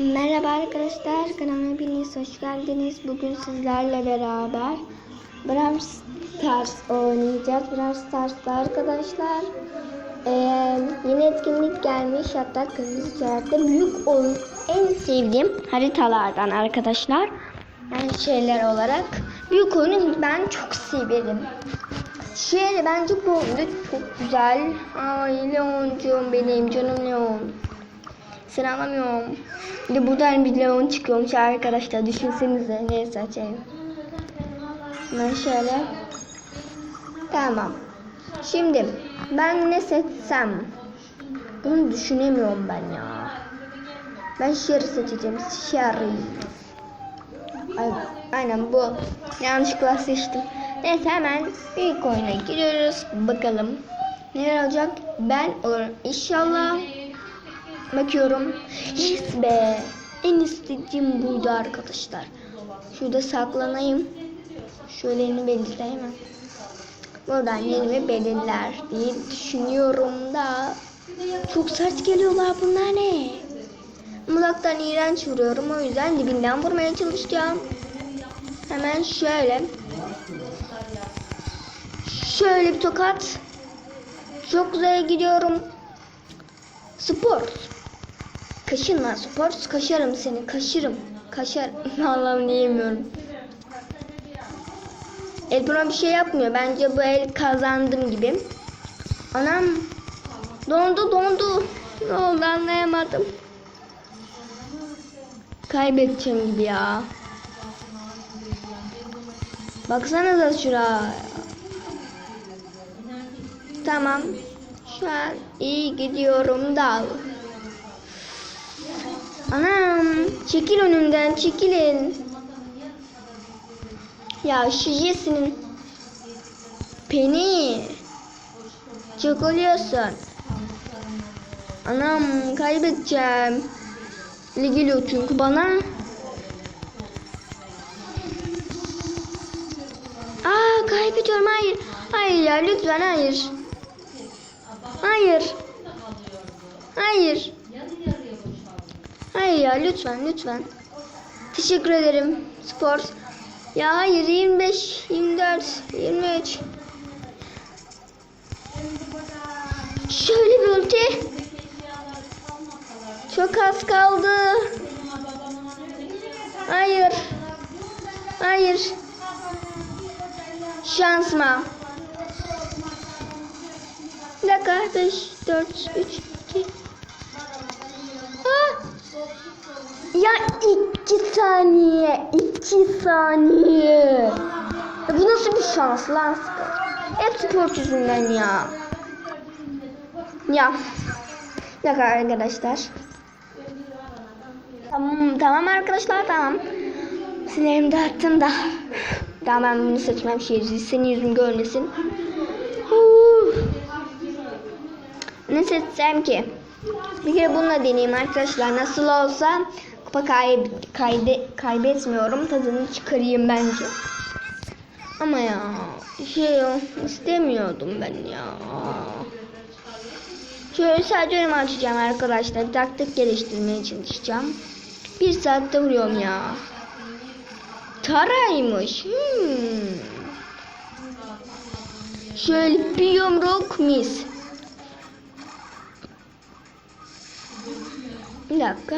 Merhaba arkadaşlar, kanalıma hepiniz hoş geldiniz. Bugün sizlerle beraber Brawl Stars oynayacağız. Brawl Stars'ta arkadaşlar eee, yeni etkinlik gelmiş. Hatta kırmızı işarette büyük oyun en sevdiğim haritalardan arkadaşlar. Yani şeyler olarak büyük oyunu ben çok severim. Şey bence bu oyunda çok güzel. Ay Leoncuğum benim canım Leon. Sıralamıyorum. Bir de buradan bir Leon çıkıyormuş arkadaşlar. Düşünsenize. Neyse açayım. Ben şöyle. Tamam. Şimdi ben ne seçsem? Bunu düşünemiyorum ben ya. Ben Sherry seçeceğim. Ay, aynen bu. Yanlışlıkla seçtim. Neyse hemen ilk oyuna giriyoruz. Bakalım. Neler olacak? Ben olurum. İnşallah. Bakıyorum. Yes be. En istediğim buydu arkadaşlar. Şurada saklanayım. Şöyle yeni belirleyeyim? Buradan yerimi belirler diye düşünüyorum da. Çok sert geliyorlar bunlar ne? Mulaktan iğrenç vuruyorum. O yüzden dibinden vurmaya çalışacağım. Hemen şöyle. Şöyle bir tokat. Çok güzel gidiyorum. Spor. Kaşınma spor. Kaşarım seni. Kaşırım. Kaşar. Allah'ım diyemiyorum. El buna bir şey yapmıyor. Bence bu el kazandım gibi. Anam. Dondu dondu. Ne oldu anlayamadım. Kaybedeceğim gibi ya. Baksanıza şuraya. Tamam. Şu an iyi gidiyorum da. Anam çekil önümden çekilin. Ya şu Jesse'nin Penny çok oluyorsun. Anam kaybedeceğim. Ne geliyor çünkü bana. Aa kaybediyorum hayır. Hayır ya lütfen hayır. Hayır. Hayır. Ya lütfen lütfen. Teşekkür ederim spor. Ya hayır 25, 24, 23. Şöyle bir ulti. Çok az kaldı. Hayır. Hayır. Şansma. Bir dakika. 5, 4, 3, 2. Ah! Ya iki saniye. iki saniye. Ya bu nasıl bir şans lan? Hep spor yüzünden ya. Ya. Bir dakika arkadaşlar. Tamam, tamam arkadaşlar tamam. Sinirimi dağıttım da. Tamam ben bunu seçmem şehirci. Senin yüzün görmesin. Ne seçsem ki? Bir kere bununla deneyeyim arkadaşlar. Nasıl olsa kupa kay kayde kaybetmiyorum. Tadını çıkarayım bence. Ama ya şey istemiyordum ben ya. Şöyle sadece önümü açacağım arkadaşlar. Bir taktik geliştirmeye çalışacağım. Bir saatte vuruyorum ya. Taraymış. Hmm. Şöyle bir yumruk mis. Bir dakika.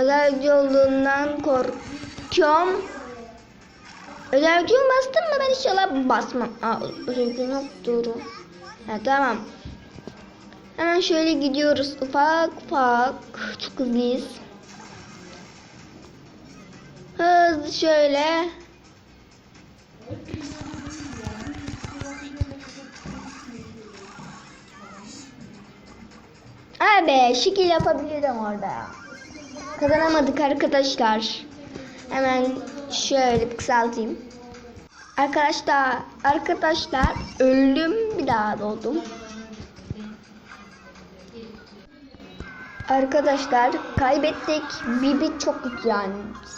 Alerji olduğundan korkuyorum. Alerji bastın mı? Ben inşallah basmam. Aa, alerji yoktur. Ha, tamam. Hemen şöyle gidiyoruz. Ufak ufak. Çok hızlıyız. Hızlı şöyle. Abi şekil yapabilirim orada. Kazanamadık arkadaşlar. Hemen şöyle kısaltayım. Arkadaşlar, arkadaşlar öldüm bir daha doğdum. Arkadaşlar kaybettik. Bibi çok kötü yani.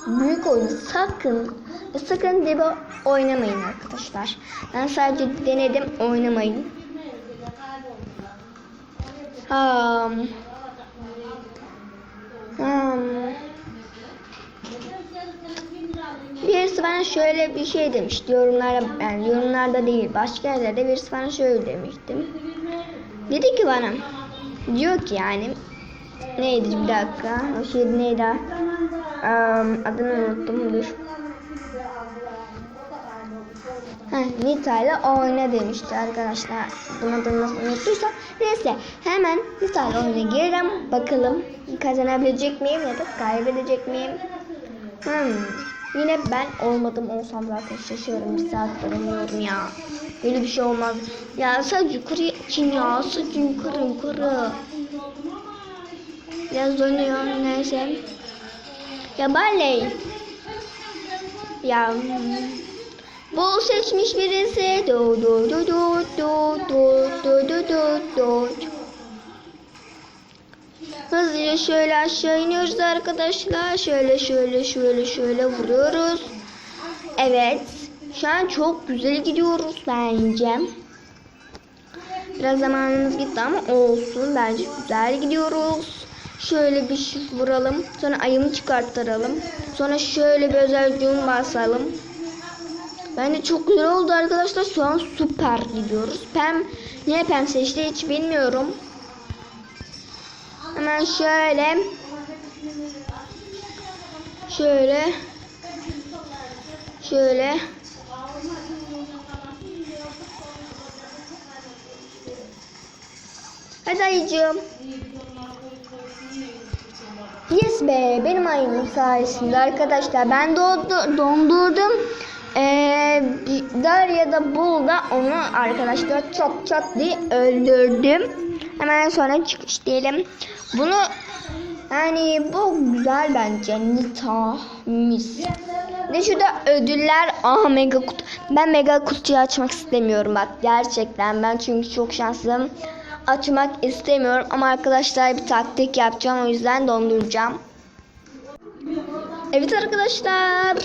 Büyük oyunu sakın sakın Debo oynamayın arkadaşlar. Ben sadece denedim oynamayın. Um, birisi bana şöyle bir şey demişti yorumlarda yani yorumlarda değil başka yerlerde birisi bana şöyle demiştim. Dedi ki bana diyor ki yani neydi bir dakika o şey neydi um, adını unuttum dur. Ha, Nita ile oyna demişti arkadaşlar. Bunun adını nasıl unuttuysam. Neyse hemen Nita ile oyuna girelim. Bakalım kazanabilecek miyim ya da kaybedecek miyim? Hmm. Yine ben olmadım olsam zaten şaşıyorum. Bir saattir oynuyorum ya. Böyle bir şey olmaz. Ya sadece yukarı için ya. Sadece yukarı yukarı. Biraz oynuyor neyse. Ya Barley. Ya hmm. Bol seçmiş birisi. Do do do do do do do do do do. Hızlıca şöyle aşağı iniyoruz arkadaşlar. Şöyle şöyle şöyle şöyle vuruyoruz. Evet. Şu an çok güzel gidiyoruz bence. Biraz zamanımız gitti ama olsun. Bence güzel gidiyoruz. Şöyle bir vuralım. Sonra ayımı çıkarttıralım. Sonra şöyle bir özel düğüm basalım. Bence çok güzel oldu arkadaşlar. Şu an süper gidiyoruz. Pem niye pem seçti hiç bilmiyorum. Hemen şöyle şöyle şöyle Hadi ayıcığım. Yes be benim ayımın sayesinde arkadaşlar ben doğdu, dondurdum. Ee, Darya da Bull'da onu arkadaşlar çok çok diye öldürdüm. Hemen sonra çıkış diyelim. Bunu yani bu güzel bence. Nita mis. Ne şurada ödüller. Aha mega kutu. Ben mega kutuyu açmak istemiyorum bak gerçekten. Ben çünkü çok şanslıyım. Açmak istemiyorum ama arkadaşlar bir taktik yapacağım o yüzden donduracağım. Evet arkadaşlar.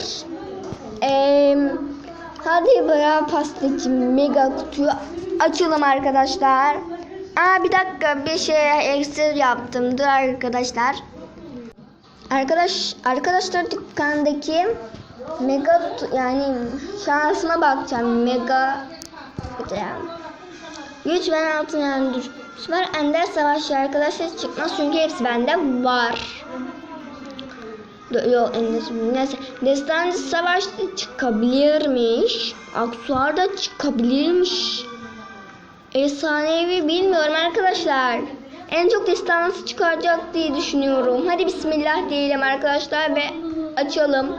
Ee, hadi beraber pastacı mega kutuyu açalım arkadaşlar. Aa bir dakika bir şey ekstra yaptım. Dur arkadaşlar. Arkadaş arkadaşlar dükkandaki mega yani şansıma bakacağım. Mega yani. Güç ve altın yani dur. Süper Ender Savaşçı arkadaşlar çıkmaz çünkü hepsi bende var. Yok neyse. Destancı savaşta çıkabilirmiş. Aksuar da çıkabilirmiş. Efsanevi bilmiyorum arkadaşlar. En çok destansı çıkaracak diye düşünüyorum. Hadi bismillah diyelim arkadaşlar ve açalım.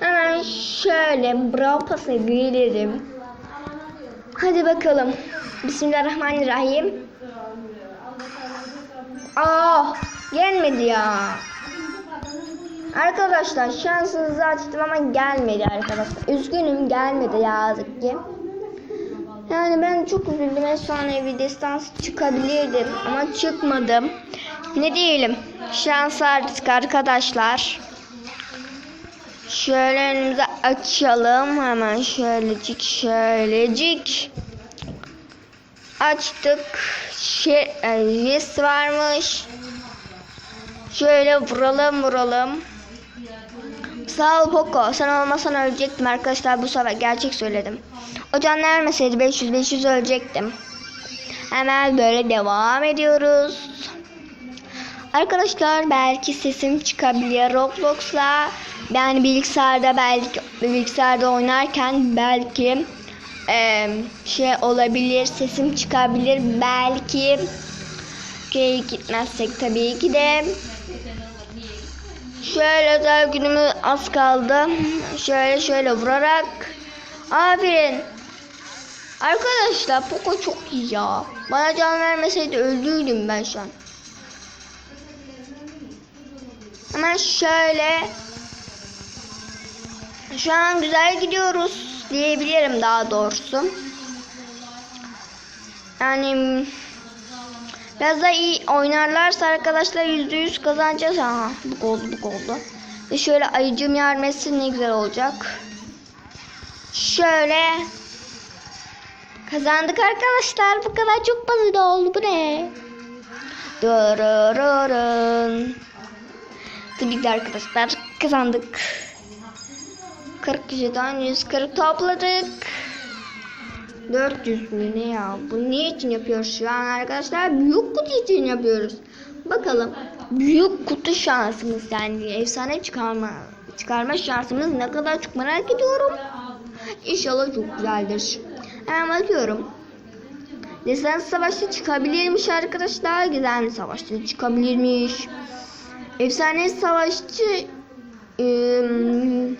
Hemen şöyle bravo pası gelelim. Hadi bakalım. Bismillahirrahmanirrahim. Aa, gelmedi ya. Arkadaşlar şansınızı açtım ama gelmedi arkadaşlar. Üzgünüm gelmedi yazık ki. Yani ben çok üzüldüm. Efsanevi destans çıkabilirdim ama çıkmadım. Ne diyelim? Şans artık arkadaşlar. Şöyle önümüze açalım. Hemen şöylecik şöylecik. Açtık. Şey, yes varmış. Şöyle vuralım vuralım. Sağ ol Poco. Sen olmasan ölecektim arkadaşlar bu sefer gerçek söyledim. O can vermeseydi 500-500 ölecektim. Hemen böyle devam ediyoruz. Arkadaşlar belki sesim çıkabilir Roblox'la. Yani bilgisayarda belki bilgisayarda oynarken belki e, şey olabilir sesim çıkabilir belki ki gitmezsek tabii ki de şöyle özel günümüz az kaldı. Şöyle şöyle vurarak. Aferin. Arkadaşlar Poco çok iyi ya. Bana can vermeseydi öldürdüm ben şu an. Hemen şöyle. Şu an güzel gidiyoruz diyebilirim daha doğrusu. Yani biraz da iyi oynarlarsa arkadaşlar yüzde yüz kazanacağız. Aha bu oldu bu oldu. Ve şöyle ayıcım yardım etsin ne güzel olacak. Şöyle kazandık arkadaşlar. Bu kadar çok basit oldu. Bu ne? Dırırırın. Tabii ki arkadaşlar kazandık. 40 kişiden 140 topladık. 400 mü ne ya? Bu ne için yapıyoruz şu an arkadaşlar? Büyük kutu için yapıyoruz. Bakalım. Büyük kutu şansımız yani efsane çıkarma çıkarma şansımız ne kadar çok merak ediyorum. İnşallah çok güzeldir. Hemen bakıyorum. Destan savaşta çıkabilirmiş arkadaşlar. Gizemli savaşta çıkabilirmiş. Efsane savaşçı ım,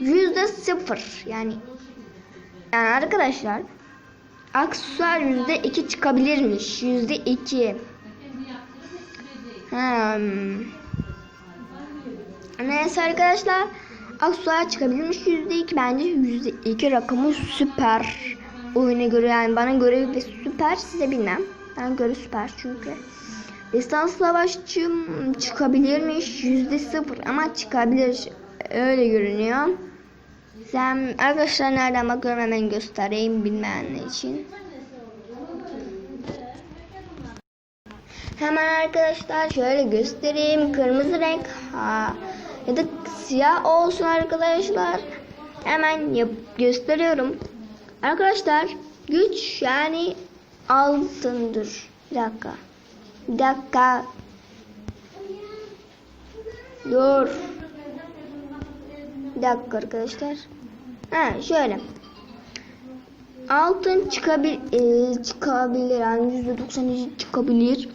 yüzde sıfır yani yani arkadaşlar aksesuar yüzde iki çıkabilirmiş. Yüzde iki. Hmm. neyse arkadaşlar aksesuar çıkabilirmiş yüzde iki. Bence yüzde iki rakamı süper. Oyuna göre yani bana göre de süper size bilmem. Bana göre süper çünkü. Distans savaşçım çıkabilirmiş yüzde sıfır ama çıkabilir. Öyle görünüyor. Sen arkadaşlar nereden bakıyorum hemen göstereyim bilmeyenler için. Hemen arkadaşlar şöyle göstereyim. Kırmızı renk ha, ya da siyah olsun arkadaşlar. Hemen yap, gösteriyorum. Arkadaşlar güç yani altındır. Bir dakika. Bir dakika. Dur. Bir dakika arkadaşlar. Ha şöyle. Altın çıkabil e, çıkabilir yani %90 çıkabilir.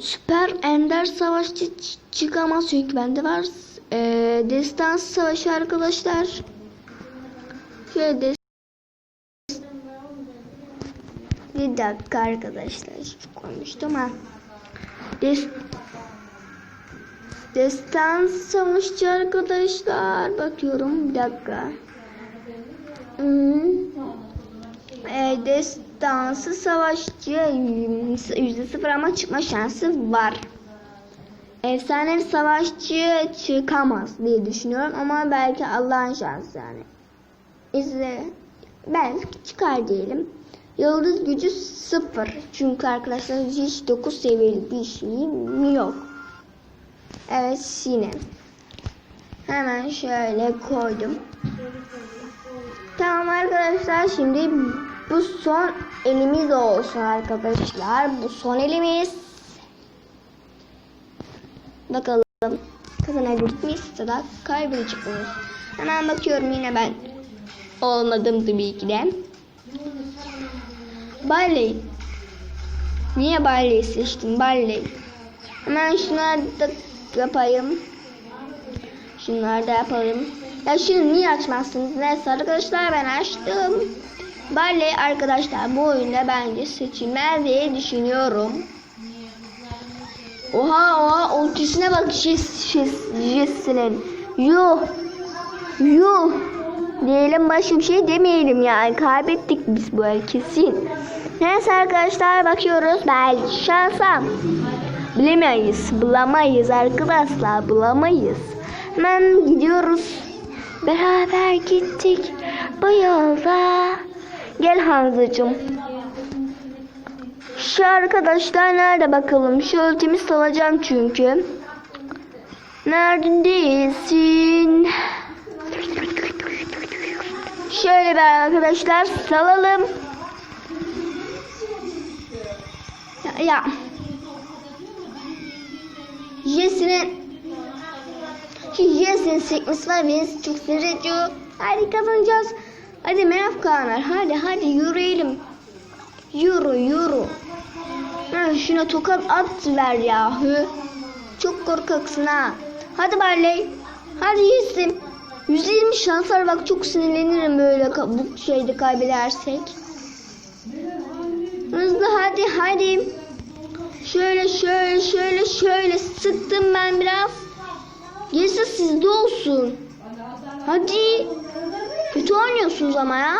Süper Ender Savaşçı çıkamaz çünkü bende var. E, Destans Savaşı arkadaşlar. Şöyle des bir dakika arkadaşlar. Şu koymuştum ha. Des Destan savaşçı arkadaşlar. Bakıyorum bir dakika. Hmm. E, destansı savaşçı yüzde sıfır ama çıkma şansı var. Efsanevi savaşçı çıkamaz diye düşünüyorum ama belki Allah'ın şansı yani. İzle belki çıkar diyelim. Yıldız gücü sıfır. Çünkü arkadaşlar hiç 9 seviyeli bir şeyim yok. Evet yine. Hemen şöyle koydum. Tamam arkadaşlar şimdi bu son elimiz olsun arkadaşlar. Bu son elimiz. Bakalım kazanabildik miyiz ya da kaybedecek miyiz? Hemen bakıyorum yine ben. Olmadım tabii ki de. Barley. Niye Barley seçtim? Barley. Hemen şunları da yapayım. Şunları da yapalım. Ya şunu niye açmazsınız? Neyse arkadaşlar ben açtım. Barley arkadaşlar bu oyunda bence seçilmez diye düşünüyorum. Oha oha ultisine bak Jesse'nin. Yuh. Yuh. Diyelim başka bir şey demeyelim yani. Kaybettik biz bu el kesin. Neyse arkadaşlar bakıyoruz. Belki şansa. Bilemeyiz. Bulamayız arkadaşlar. Bulamayız. Hemen gidiyoruz. Beraber gittik bu yolda. Gel Hanzıcığım. Şu arkadaşlar nerede bakalım? Şu ultimi salacağım çünkü. Neredesin? Şöyle bir arkadaşlar salalım. Ya. ya. Şu Jesse'nin sekmesi var beni çok sinir ediyor. Hadi kazanacağız. Hadi Merhaba Kaanlar. Hadi hadi yürüyelim. Yürü yürü. Ha, şuna tokat at ver yahu. Çok korkaksın ha. Hadi Barley. Hadi Jesse. 120 şans var bak çok sinirlenirim böyle bu şeyde kaybedersek. Hızlı hadi hadi. Şöyle şöyle şöyle şöyle sıktım ben biraz. Gerisi sizde olsun. Hadi. Kötü oynuyorsunuz ama ya.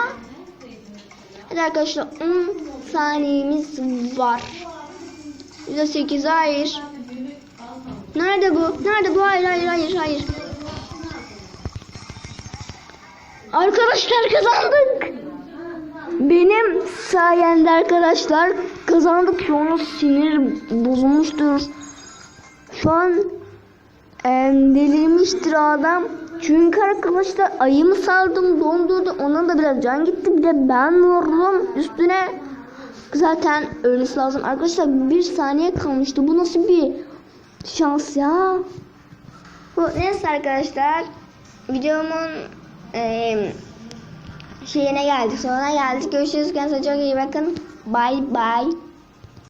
Hadi arkadaşlar 10 saniyemiz var. %8 hayır. Nerede bu? Nerede bu? Hayır hayır hayır hayır. Arkadaşlar kazandık. Benim sayemde arkadaşlar kazandık. An sinir bozulmuştur. Şu an e, delirmiştir adam. Çünkü arkadaşlar ayımı saldım dondurdu. Ona da biraz can gitti. Bir de ben vurdum üstüne. Zaten ölmesi lazım. Arkadaşlar bir saniye kalmıştı. Bu nasıl bir şans ya? Bu neyse arkadaşlar. Videomun eee şeyine geldik. Sonuna geldik. Görüşürüz. Kendinize çok iyi bakın. Bye bye.